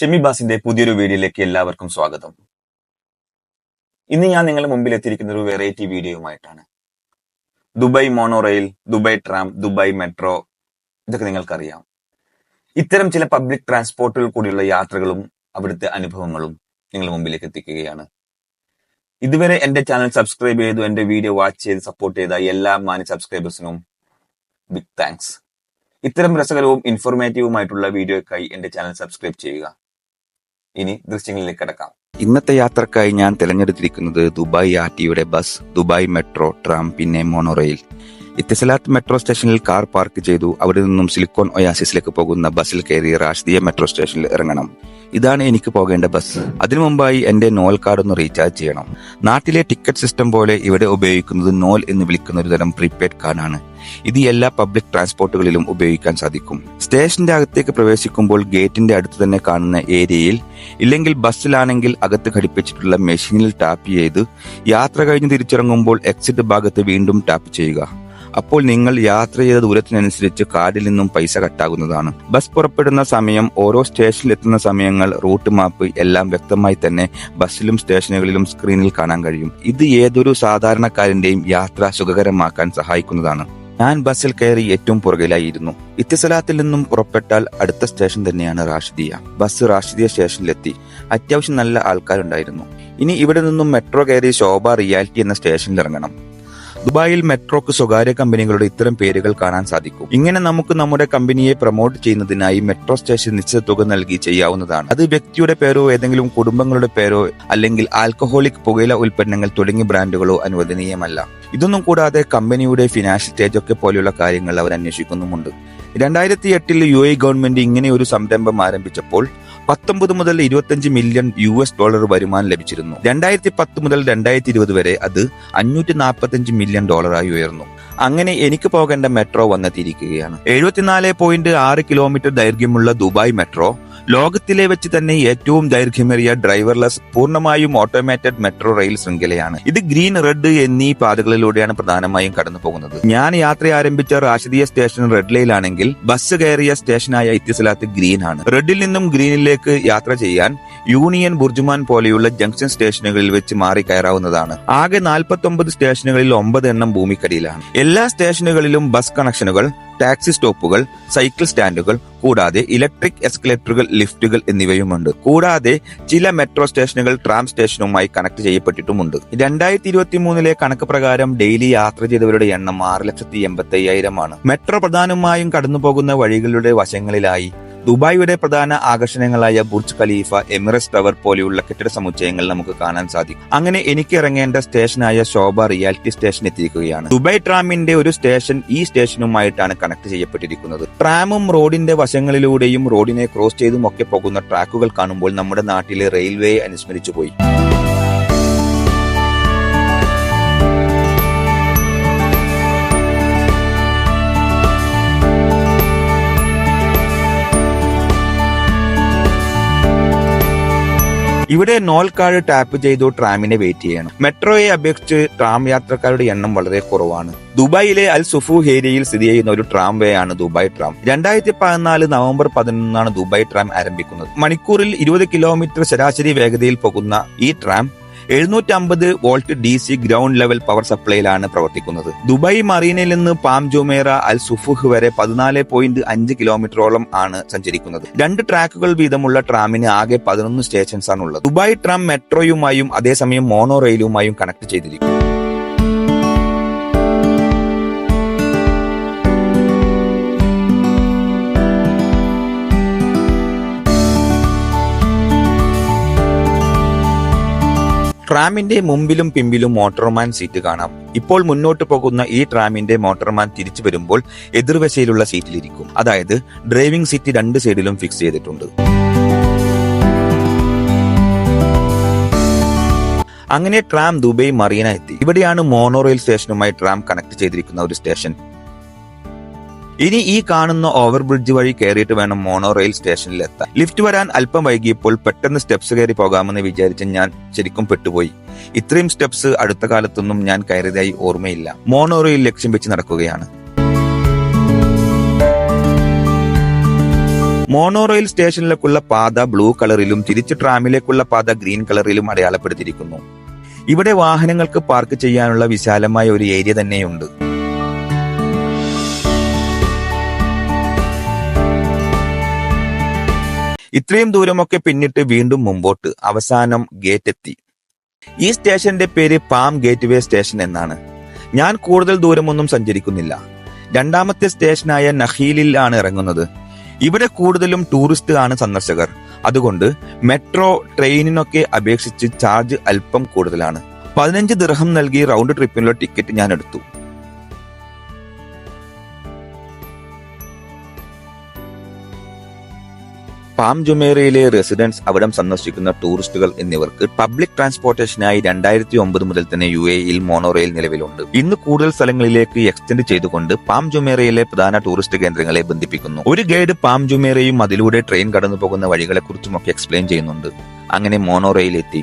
ഷെമി ബാസിന്റെ പുതിയൊരു വീഡിയോയിലേക്ക് എല്ലാവർക്കും സ്വാഗതം. ഇന്ന് ഞാൻ നിങ്ങളുടെ മുമ്പിൽ എത്തിയിരിക്കുന്ന ഒരു variety വീഡിയോയുമായിട്ടാണ്. Dubai monorail Dubai tram Dubai metro ഇതൊക്കെ നിങ്ങൾക്കറിയാം. ഇത്തരം ചില പബ്ലിക് ട്രാൻസ്പോർട്ടുകൾ കൂടിയുള്ള യാത്രകളും അവിടുത്തെ അനുഭവങ്ങളും നിങ്ങളുടെ മുമ്പിലേക്ക് എത്തിക്കുകയാണ്. ഇതുവരെ എന്റെ ചാനൽ സബ്സ്ക്രൈബ് ചെയ്തു എന്റെ വീഡിയോ വാച്ച് ചെയ്ത് സപ്പോർട്ട് ചെയ്ത എല്ലാ മാന്യ സബ്സ്ക്രൈബേഴ്സിനും ബിഗ് താങ്ക്സ് ഇത്തരം രസകരവും ഇൻഫോർമേറ്റീവുമായിട്ടുള്ള വീഡിയോയ്ക്കായി എന്റെ ചാനൽ സബ്സ്ക്രൈബ് ചെയ്യുക. ഇനി ദൃശ്യങ്ങളിലേക്ക് കിടക്കാം. ഇന്നത്തെ യാത്രക്കായി ഞാൻ തിരഞ്ഞെടുത്തിരിക്കുന്നത് ദുബായ് ആർ ടിയുടെ ബസ് ദുബായ് മെട്രോ ട്രാം പിന്നെ മോണോറെയിൽ. ഇത്തിസലാത്ത് മെട്രോ സ്റ്റേഷനിൽ കാർ പാർക്ക് ചെയ്തു അവിടെ നിന്നും സിലിക്കോൺ ഒയാസിസിലേക്ക് പോകുന്ന ബസ്സിൽ കയറി റാഷ്ദിയ മെട്രോ സ്റ്റേഷനിൽ ഇറങ്ങണം. ഇതാണ് എനിക്ക് പോകേണ്ട ബസ്. അതിനു മുമ്പായി എന്റെ നോൽ കാർഡ് ഒന്ന് റീചാർജ് ചെയ്യണം. നാട്ടിലെ ടിക്കറ്റ് സിസ്റ്റം പോലെ ഇവിടെ ഉപയോഗിക്കുന്നത് നോൽ എന്ന് വിളിക്കുന്ന ഒരു തരം പ്രീപെയ്ഡ് കാർഡാണ്. ഇത് എല്ലാ പബ്ലിക് ട്രാൻസ്പോർട്ടുകളിലും ഉപയോഗിക്കാൻ സാധിക്കും. സ്റ്റേഷന്റെ അകത്തേക്ക് പ്രവേശിക്കുമ്പോൾ ഗേറ്റിന്റെ അടുത്ത് തന്നെ കാണുന്ന ഏരിയയിൽ ഇല്ലെങ്കിൽ ബസ്സിലാണെങ്കിൽ അകത്ത് ഘടിപ്പിച്ചിട്ടുള്ള മെഷീനിൽ ടാപ്പ് ചെയ്ത് യാത്ര കഴിഞ്ഞ് തിരിച്ചിറങ്ങുമ്പോൾ എക്സിറ്റ് ഭാഗത്ത് വീണ്ടും ടാപ്പ് ചെയ്യുക. അപ്പോൾ നിങ്ങൾ യാത്ര ചെയ്ത ദൂരത്തിനനുസരിച്ച് കാർഡിൽ നിന്നും പൈസ കട്ടാകുന്നതാണ്. ബസ് പുറപ്പെടുന്ന സമയം ഓരോ സ്റ്റേഷനിൽ എത്തുന്ന സമയങ്ങൾ റൂട്ട് മാപ്പ് എല്ലാം വ്യക്തമായി തന്നെ ബസ്സിലും സ്റ്റേഷനുകളിലും സ്ക്രീനിൽ കാണാൻ കഴിയും. ഇത് ഏതൊരു സാധാരണക്കാരന്റെയും യാത്ര സുഖകരമാക്കാൻ സഹായിക്കുന്നതാണ്. ഞാൻ ബസ്സിൽ കയറി ഏറ്റവും പുറകിലായിരുന്നു. ഇത്തിസലാത്തിൽ നിന്നും പുറപ്പെട്ടാൽ അടുത്ത സ്റ്റേഷൻ തന്നെയാണ് റാഷിദിയ. ബസ് റാഷിദിയ സ്റ്റേഷനിലെത്തി. അത്യാവശ്യം നല്ല ആൾക്കാരുണ്ടായിരുന്നു. ഇനി ഇവിടെ നിന്നും മെട്രോ കയറി ശോഭ റിയാലിറ്റി എന്ന സ്റ്റേഷനിൽ ഇറങ്ങണം ദുബായിൽ മെട്രോക്ക് സ്വകാര്യ കമ്പനികളുടെ ഇത്തരം പേരുകൾ കാണാൻ സാധിക്കും. ഇങ്ങനെ നമുക്ക് നമ്മുടെ കമ്പനിയെ പ്രൊമോട്ട് ചെയ്യുന്നതിനായി മെട്രോ സ്റ്റേഷൻ നിശ്ചിത തുക നൽകി ചെയ്യാവുന്നതാണ്. അത് വ്യക്തിയുടെ പേരോ ഏതെങ്കിലും കുടുംബങ്ങളുടെ പേരോ അല്ലെങ്കിൽ ആൽക്കഹോളിക് പുകയില ഉൽപ്പന്നങ്ങൾ തുടങ്ങിയ ബ്രാൻഡുകളോ അനുവദനീയമല്ല. ഇതൊന്നും കൂടാതെ കമ്പനിയുടെ ഫിനാൻഷ്യൽ സ്റ്റേജ് ഒക്കെ പോലെയുള്ള കാര്യങ്ങൾ അവർ അന്വേഷിക്കുന്നുമുണ്ട്. രണ്ടായിരത്തി എട്ടിൽ യു എ ഗവൺമെന്റ് ഇങ്ങനെ ഒരു സംരംഭം ആരംഭിച്ചപ്പോൾ പത്തൊമ്പത് മുതൽ ഇരുപത്തിയഞ്ച് മില്യൺ യു എസ് ഡോളർ വരുമാനം ലഭിച്ചിരുന്നു. രണ്ടായിരത്തി പത്ത് മുതൽ രണ്ടായിരത്തി ഇരുപത് വരെ അത് അഞ്ഞൂറ്റി നാൽപ്പത്തഞ്ച് മില്യൺ ഡോളറായി ഉയർന്നു. അങ്ങനെ എനിക്ക് പോകേണ്ട മെട്രോ വന്നെത്തിയിരിക്കുകയാണ്. എഴുപത്തിനാല് പോയിന്റ് ആറ് കിലോമീറ്റർ ദൈർഘ്യമുള്ള ദുബായ് മെട്രോ ലോകത്തിലെ വെച്ച് തന്നെ ഏറ്റവും ദൈർഘ്യമേറിയ ഡ്രൈവർലെസ് പൂർണമായും ഓട്ടോമേറ്റഡ് മെട്രോ റെയിൽ ശൃംഖലയാണ്. ഇത് ഗ്രീൻ റെഡ് എന്നീ പാതകളിലൂടെയാണ് പ്രധാനമായും കടന്നു പോകുന്നത്. ഞാൻ യാത്ര ആരംഭിച്ച റാഷിദിയ സ്റ്റേഷൻ റെഡ് ലൈലാണെങ്കിൽ ബസ് കയറിയ സ്റ്റേഷനായ ഇത്തിസലാത്ത് ഗ്രീൻ ആണ്. റെഡിൽ നിന്നും ഗ്രീനിലേക്ക് യാത്ര ചെയ്യാൻ യൂണിയൻ ബുർജുമാൻ പോലെയുള്ള ജംഗ്ഷൻ സ്റ്റേഷനുകളിൽ വെച്ച് മാറി കയറാവുന്നതാണ്. ആകെ നാൽപ്പത്തി ഒമ്പത് സ്റ്റേഷനുകളിൽ ഒമ്പത് എണ്ണം ഭൂമിക്കടിയിലാണ്. എല്ലാ സ്റ്റേഷനുകളിലും ബസ് കണക്ഷനുകൾ ടാക്സി സ്റ്റോപ്പുകൾ സൈക്കിൾ സ്റ്റാൻഡുകൾ കൂടാതെ ഇലക്ട്രിക് എസ്കലേറ്ററുകൾ ലിഫ്റ്റുകൾ എന്നിവയുമുണ്ട്. കൂടാതെ ചില മെട്രോ സ്റ്റേഷനുകൾ ട്രാം സ്റ്റേഷനുമായി കണക്ട് ചെയ്യപ്പെട്ടിട്ടുമുണ്ട്. രണ്ടായിരത്തി ഇരുപത്തി മൂന്നിലെ കണക്ക് പ്രകാരം ഡെയിലി യാത്ര ചെയ്തവരുടെ എണ്ണം ആറ് ലക്ഷത്തി എൺപത്തി അയ്യായിരമാണ് മെട്രോ പ്രധാനമായും കടന്നുപോകുന്ന വഴികളുടെ വശങ്ങളിലായി ദുബായിയുടെ പ്രധാന ആകർഷണങ്ങളായ ബുർജ് ഖലീഫ എമിറസ് ടവർ പോലെയുള്ള കെട്ടിട സമുച്ചയങ്ങൾ നമുക്ക് കാണാൻ സാധിക്കും. അങ്ങനെ എനിക്ക് ഇറങ്ങേണ്ട സ്റ്റേഷനായ ശോഭ റിയാലിറ്റി സ്റ്റേഷൻ എത്തിയിരിക്കുകയാണ്. ദുബായ് ട്രാമിന്റെ ഒരു സ്റ്റേഷൻ ഈ സ്റ്റേഷനുമായിട്ടാണ് കണക്ട് ചെയ്യപ്പെട്ടിരിക്കുന്നത്. ട്രാമും റോഡിന്റെ വശങ്ങളിലൂടെയും റോഡിനെ ക്രോസ് ചെയ്തും ഒക്കെ പോകുന്ന ട്രാക്കുകൾ കാണുമ്പോൾ നമ്മുടെ നാട്ടിലെ റെയിൽവേയെ അനുസ്മരിച്ചു പോയി ഇവിടെ നോൽക്കാട് ടാപ്പ് ചെയ്തു ട്രാമിനെ വെയിറ്റ് ചെയ്യണം. മെട്രോയെ അപേക്ഷിച്ച് ട്രാം യാത്രക്കാരുടെ എണ്ണം വളരെ കുറവാണ്. ദുബായിലെ അൽ സുഫു ഏരിയയിൽ സ്ഥിതി ചെയ്യുന്ന ഒരു ട്രാം വേ ആണ് ദുബായ് ട്രാം രണ്ടായിരത്തി പതിനാല് നവംബർ പതിനൊന്നാണ് ദുബായ് ട്രാം ആരംഭിക്കുന്നത്. മണിക്കൂറിൽ ഇരുപത് കിലോമീറ്റർ ശരാശരി വേഗതയിൽ പോകുന്ന ഈ ട്രാം എഴുന്നൂറ്റി അമ്പത് volt D C ground level power സപ്ലൈയിലാണ് പ്രവർത്തിക്കുന്നത്. ദുബായ് മറീനയിൽ നിന്ന് പാം ജുമേറ അൽ സുഫുഹ് വരെ പതിനാല് പോയിന്റ് അഞ്ച് കിലോമീറ്ററോളം ആണ് സഞ്ചരിക്കുന്നത്. രണ്ട് ട്രാക്കുകൾ വീതമുള്ള ട്രാമിന് ആകെ പതിനൊന്ന് സ്റ്റേഷൻസ് ഉള്ളത്. ദുബായ് ട്രാം മെട്രോയുമായും അതേസമയം മോണോ റെയിലുമായും കണക്ട് ചെയ്തിരിക്കും ട്രാമിന്റെ മുമ്പിലും പിമ്പിലും മോട്ടോർമാൻ സീറ്റ് കാണാം. ഇപ്പോൾ മുന്നോട്ട് പോകുന്ന ഈ ട്രാമിന്റെ മോട്ടോർമാൻ തിരിച്ചു വരുമ്പോൾ എതിർവശയിലുള്ള സീറ്റിലിരിക്കും. അതായത് ഡ്രൈവിംഗ് സീറ്റ് രണ്ട് സൈഡിലും ഫിക്സ് ചെയ്തിട്ടുണ്ട്. അങ്ങനെ ട്രാം ദുബൈ മറീന എത്തി. ഇവിടെയാണ് മോണോ റെയിൽ സ്റ്റേഷനുമായി ട്രാം കണക്ട് ചെയ്തിരിക്കുന്ന ഒരു സ്റ്റേഷൻ. ഇനി ഈ കാണുന്ന ഓവർ ബ്രിഡ്ജ് വഴി കയറിയിട്ട് വേണം മോണോ റെയിൽ സ്റ്റേഷനിൽ എത്താൻ. ലിഫ്റ്റ് വരാൻ അല്പം വൈകിയപ്പോൾ പെട്ടെന്ന് സ്റ്റെപ്സ് കയറി പോകാമെന്ന് വിചാരിച്ച് ഞാൻ ശരിക്കും പെട്ടുപോയി. ഇത്രയും സ്റ്റെപ്സ് അടുത്ത കാലത്തൊന്നും ഞാൻ കയറിയതായി ഓർമ്മയില്ല. മോണോ റെയിൽ ലക്ഷ്യം വെച്ച് നടക്കുകയാണ്. മോണോ റെയിൽ സ്റ്റേഷനിലേക്കുള്ള പാത ബ്ലൂ കളറിലും തിരിച്ച് ട്രാമിലേക്കുള്ള പാത ഗ്രീൻ കളറിലും അടയാളപ്പെടുത്തിയിരിക്കുന്നു. ഇവിടെ വാഹനങ്ങൾക്ക് പാർക്ക് ചെയ്യാനുള്ള വിശാലമായ ഒരു ഏരിയ തന്നെയുണ്ട്. ഇത്രയും ദൂരമൊക്കെ പിന്നിട്ട് വീണ്ടും മുമ്പോട്ട് അവസാനം ഗേറ്റ് എത്തി ഈ സ്റ്റേഷന്റെ പേര് പാം ഗേറ്റ്വേ സ്റ്റേഷൻ എന്നാണ്. ഞാൻ കൂടുതൽ ദൂരമൊന്നും സഞ്ചരിക്കുന്നില്ല. രണ്ടാമത്തെ സ്റ്റേഷനായ നഹീലിലാണ് ഇറങ്ങുന്നത്. ഇവിടെ കൂടുതലും ടൂറിസ്റ്റ് ആണ് സന്ദർശകർ. അതുകൊണ്ട് മെട്രോ ട്രെയിനിനൊക്കെ അപേക്ഷിച്ച് ചാർജ് അല്പം കൂടുതലാണ്. പതിനഞ്ച് ദിർഹം നൽകി റൗണ്ട് ട്രിപ്പിനുള്ള ടിക്കറ്റ് ഞാൻ എടുത്തു. പാം ജുമേറയിലെ റെസിഡൻസ് അവിടം സന്ദർശിക്കുന്ന ടൂറിസ്റ്റുകൾ എന്നിവർക്ക് പബ്ലിക് ട്രാൻസ്പോർട്ടേഷനായി രണ്ടായിരത്തി ഒമ്പത് മുതൽ തന്നെ യു എയിൽ മോണോറെയിൽ നിലവിലുണ്ട്. ഇന്ന് കൂടുതൽ സ്ഥലങ്ങളിലേക്ക് എക്സ്റ്റെൻഡ് ചെയ്തുകൊണ്ട് പാം ജുമേറയിലെ പ്രധാന ടൂറിസ്റ്റ് കേന്ദ്രങ്ങളെ ബന്ധിപ്പിക്കുന്നു. ഒരു ഗൈഡ് പാം ജുമേറയും അതിലൂടെ ട്രെയിൻ കടന്നു പോകുന്ന വഴികളെ കുറിച്ചുമൊക്കെ എക്സ്പ്ലെയിൻ ചെയ്യുന്നുണ്ട്. അങ്ങനെ മോണോറെയിൽ എത്തി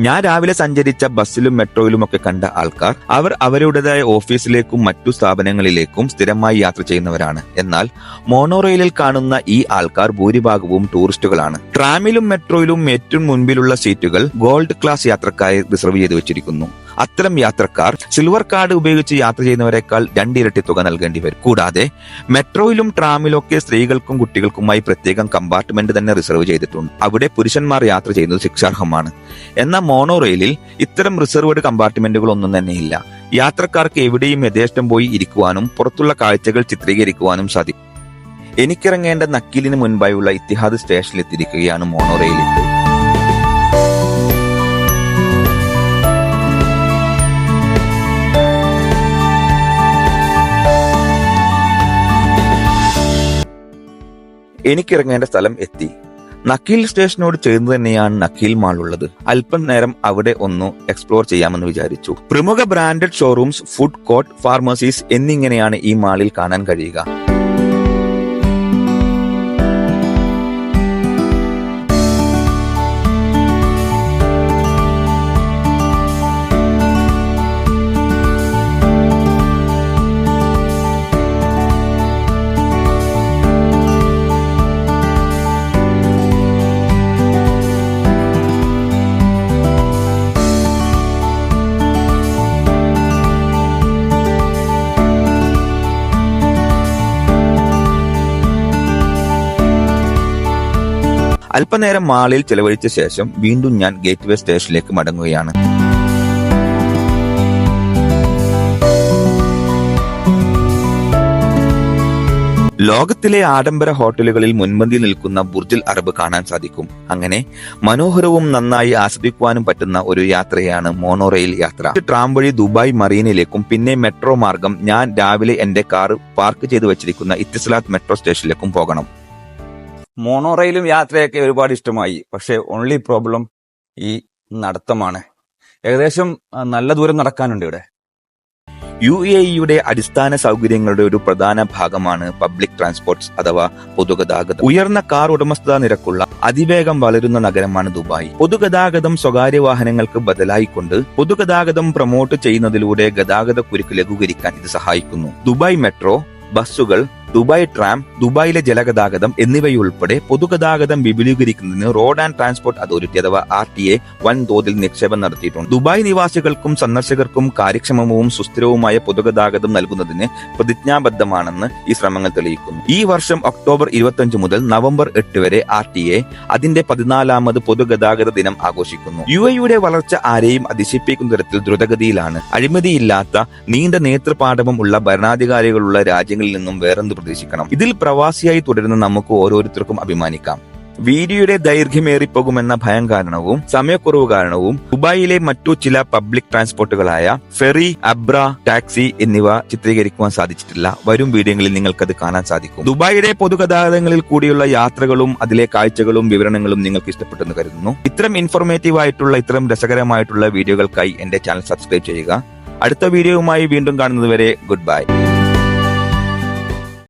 ഞാൻ രാവിലെ സഞ്ചരിച്ച ബസ്സിലും മെട്രോയിലും ഒക്കെ കണ്ട ആൾക്കാർ അവർ അവരുടേതായ ഓഫീസിലേക്കും മറ്റു സ്ഥാപനങ്ങളിലേക്കും സ്ഥിരമായി യാത്ര ചെയ്യുന്നവരാണ്. എന്നാൽ മോണോറെയിലിൽ കാണുന്ന ഈ ആൾക്കാർ ഭൂരിഭാഗവും ടൂറിസ്റ്റുകളാണ്. ട്രാമിലും മെട്രോയിലും ഏറ്റവും മുൻപിലുള്ള സീറ്റുകൾ ഗോൾഡ് ക്ലാസ് യാത്രക്കാരെ റിസർവ് ചെയ്തു വെച്ചിരിക്കുന്നു. അത്തരം യാത്രക്കാർ സിൽവർ കാർഡ് ഉപയോഗിച്ച് യാത്ര ചെയ്യുന്നവരെക്കാൾ രണ്ടിരട്ടി തുക നൽകേണ്ടി വരും. കൂടാതെ മെട്രോയിലും ട്രാമിലൊക്കെ സ്ത്രീകൾക്കും കുട്ടികൾക്കുമായി പ്രത്യേകം കമ്പാർട്ട്മെന്റ് തന്നെ റിസർവ് ചെയ്തിട്ടുണ്ട്. അവിടെ പുരുഷന്മാർ യാത്ര ചെയ്യുന്നത് ശിക്ഷാർഹമാണ്. എന്നാൽ മോണോ റെയിലിൽ ഇത്തരം റിസർവ്ഡ് കമ്പാർട്ട്മെന്റുകൾ ഒന്നും തന്നെ ഇല്ല യാത്രക്കാർക്ക് എവിടെയും യഥേഷ്ടം പോയി ഇരിക്കുവാനും പുറത്തുള്ള കാഴ്ചകൾ ചിത്രീകരിക്കുവാനും സാധിക്കും. എനിക്കിറങ്ങേണ്ട നക്കീലിന് മുൻപായുള്ള ഇത്തിഹാദ് സ്റ്റേഷനിൽ എത്തിയിരിക്കുകയാണ് മോണോറെയിൽ. ഇപ്പോൾ എനിക്കിറങ്ങേണ്ട സ്ഥലം എത്തി. നക്കീൽ സ്റ്റേഷനോട് ചേർന്ന് തന്നെയാണ് നക്കീൽ മാൾ ഉള്ളത്. അല്പം നേരം അവിടെ ഒന്ന് എക്സ്പ്ലോർ ചെയ്യാമെന്ന് വിചാരിച്ചു. പ്രമുഖ branded showrooms food court pharmacies എന്നിങ്ങനെയാണ് ഈ മാളിൽ കാണാൻ കഴിയുക. അല്പനേരം മാളിൽ ചെലവഴിച്ച ശേഷം വീണ്ടും ഞാൻ ഗേറ്റ് വേ സ്റ്റേഷനിലേക്ക് മടങ്ങുകയാണ്. ലോകത്തിലെ ആഡംബര ഹോട്ടലുകളിൽ മുൻപന്തിയിൽ നിൽക്കുന്ന ബുർജിൽ അറബ് കാണാൻ സാധിക്കും. അങ്ങനെ മനോഹരവും നന്നായി ആസ്വദിക്കുവാനും പറ്റുന്ന ഒരു യാത്രയാണ് മോണോറെയിൽ യാത്ര. ട്രാം വഴി ദുബായ് മറീനിലേക്കും പിന്നെ മെട്രോ മാർഗം ഞാൻ രാവിലെ എന്റെ കാർ പാർക്ക് ചെയ്തു വെച്ചിരിക്കുന്ന ഇത്തിസ്ലാത്ത് മെട്രോ സ്റ്റേഷനിലേക്കും പോകണം. മോണോറെയിലും യാത്രയൊക്കെ ഒരുപാട് ഇഷ്ടമായി. പക്ഷെ ഓൺലി പ്രോബ്ലം ഈ നടത്തമാണ്. ഏകദേശം നല്ല ദൂരം നടക്കാനുണ്ട് ഇവിടെ. യു എ ഇയുടെ അടിസ്ഥാന സൗകര്യങ്ങളുടെ ഒരു പ്രധാന ഭാഗമാണ് പബ്ലിക് ട്രാൻസ്പോർട്ട്സ് അഥവാ പൊതുഗതാഗതം. ഉയർന്ന കാർ ഉടമസ്ഥതാ നിരക്കുള്ള അതിവേഗം വളരുന്ന നഗരമാണ് ദുബായ്. പൊതുഗതാഗതം സ്വകാര്യ വാഹനങ്ങൾക്ക് ബദലായിക്കൊണ്ട് പൊതുഗതാഗതം പ്രൊമോട്ട് ചെയ്യുന്നതിലൂടെ ഗതാഗത കുരുക്ക് ലഘൂകരിക്കാൻ ഇത് സഹായിക്കുന്നു. ദുബായ് മെട്രോ ബസ്സുകൾ ദുബായ് ട്രാം ദുബായിലെ ജലഗതാഗതം എന്നിവയുൾപ്പെടെ പൊതുഗതാഗതം വിപുലീകരിക്കുന്നതിന് റോഡ് ആൻഡ് ട്രാൻസ്പോർട്ട് അതോറിറ്റി അഥവാ ആർ ടി എ വൻതോതിൽ നിക്ഷേപം നടത്തിയിട്ടുണ്ട്. ദുബായ് നിവാസികൾക്കും സന്ദർശകർക്കും കാര്യക്ഷമവും സുസ്ഥിരവുമായ പൊതുഗതാഗതം നൽകുന്നതിന് പ്രതിജ്ഞാബദ്ധമാണെന്ന് ഈ ശ്രമങ്ങൾ തെളിയിക്കുന്നു. ഈ വർഷം ഒക്ടോബർ ഇരുപത്തിയഞ്ച് മുതൽ നവംബർ എട്ട് വരെ ആർ ടി എ അതിന്റെ പതിനാലാമത് പൊതുഗതാഗത ദിനം ആഘോഷിക്കുന്നു. യു എയുടെ വളർച്ച ആരെയും അതിശയിപ്പിക്കുന്ന തരത്തിൽ ദ്രുതഗതിയിലാണ്. അഴിമതിയില്ലാത്ത നീണ്ട നേതൃപാഠവും ഉള്ള ഭരണാധികാരികളുള്ള രാജ്യങ്ങളിൽ നിന്നും വേറെന്ത് പ്രതീക്ഷിക്കണം. ഇതിൽ പ്രവാസിയായി തുടരുന്ന നമുക്ക് ഓരോരുത്തർക്കും അഭിമാനിക്കാം. വീഡിയോയുടെ ദൈർഘ്യമേറിപ്പോകുമെന്ന ഭയം കാരണവും സമയക്കുറവ് കാരണവും ദുബായിലെ മറ്റു ചില പബ്ലിക് ട്രാൻസ്പോർട്ടുകളായ ഫെറി അബ്ര ടാക്സി എന്നിവ ചിത്രീകരിക്കുവാൻ സാധിച്ചിട്ടില്ല. വരും വീഡിയോകളിൽ നിങ്ങൾക്കത് കാണാൻ സാധിക്കും. ദുബായിലെ പൊതുഗതാഗതങ്ങളിൽ കൂടിയുള്ള യാത്രകളും അതിലെ കാഴ്ചകളും വിവരണങ്ങളും നിങ്ങൾക്ക് ഇഷ്ടപ്പെട്ടെന്ന് കരുതുന്നു. ഇത്തരം ഇൻഫോർമേറ്റീവ് ആയിട്ടുള്ള ഇത്തരം രസകരമായിട്ടുള്ള വീഡിയോകൾക്കായി എന്റെ ചാനൽ സബ്സ്ക്രൈബ് ചെയ്യുക. അടുത്ത വീഡിയോയുമായി വീണ്ടും കാണുന്നതുവരെ ഗുഡ് ബൈ.